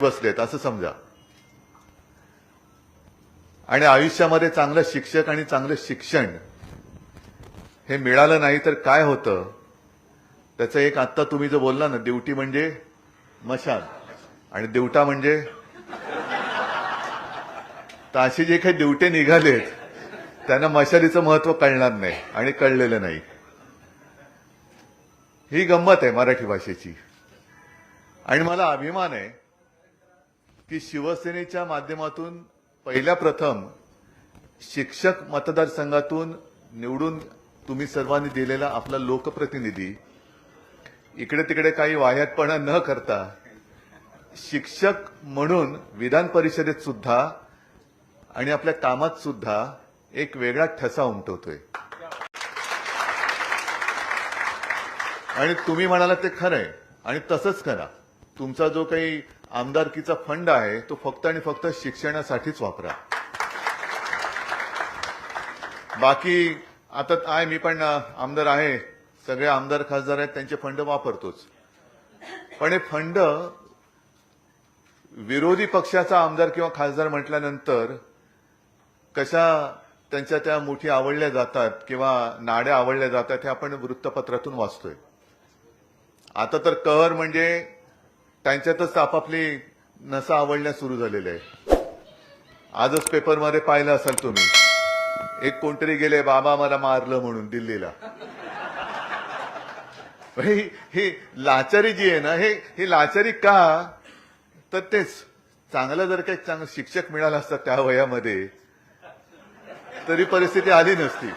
बसलेत असं समजा. आणि आयुष्यामध्ये चांगलं शिक्षक आणि चांगलं शिक्षण हे मिळालं नाही तर काय होतं? त्याचं एक आत्ता तुम्ही जो बोलला ना देवटी म्हणजे मशाल आणि देवटा म्हणजे? तर असे जे काही दिवटे निघालेत त्यांना मशालीचं महत्त्व कळणार नाही आणि कळलेलं नाही. ही गंमत आहे मराठी भाषेची. आणि मला अभिमान आहे की शिवसेनेच्या माध्यमातून पहिल्या प्रथम शिक्षक मतदारसंघातून निवडून तुम्ही सर्वांनी दिलेला आपला लोकप्रतिनिधी. इकडे तिकडे काही वाह्यातपणा न करता शिक्षक म्हणून विधान परिषदेत सुद्धा आणि आपल्या कामात सुद्धा एक वेगळा ठसा उमटवतोय. आणि तुम्ही म्हणाला ते खरंय. आणि तसंच करा. तुमचा जो काही आमदारकीचा फंड आहे तो फक्त आणि फक्त शिक्षणासाठीच वापरा. बाकी आता आहे मी पण आमदार आहे. सगळे आमदार खासदार आहेत त्यांचे फंड वापरतोच. पण हे फंड विरोधी पक्षाचा आमदार किंवा खासदार म्हटल्यानंतर कशा त्यांच्या त्या मुठी आवडल्या जातात किंवा नाड्या आवडल्या जातात हे आपण वृत्तपत्रातून वाचतोय. आता तर कहर म्हणजे त्यांच्यातच आपापली नसा आवडण्यास सुरू झालेले आहे आजच पेपरमध्ये पाहिलं असाल तुम्ही. एक कोणतरी गेले बाबा मला मारलं म्हणून दिल्लीला. ही लाचारी जी आहे ना हे ही लाचारी का? तर तेच. चांगलं जर काही चांगलं शिक्षक मिळालं असतं त्या वयामध्ये तरी परिस्थिती आली नसती.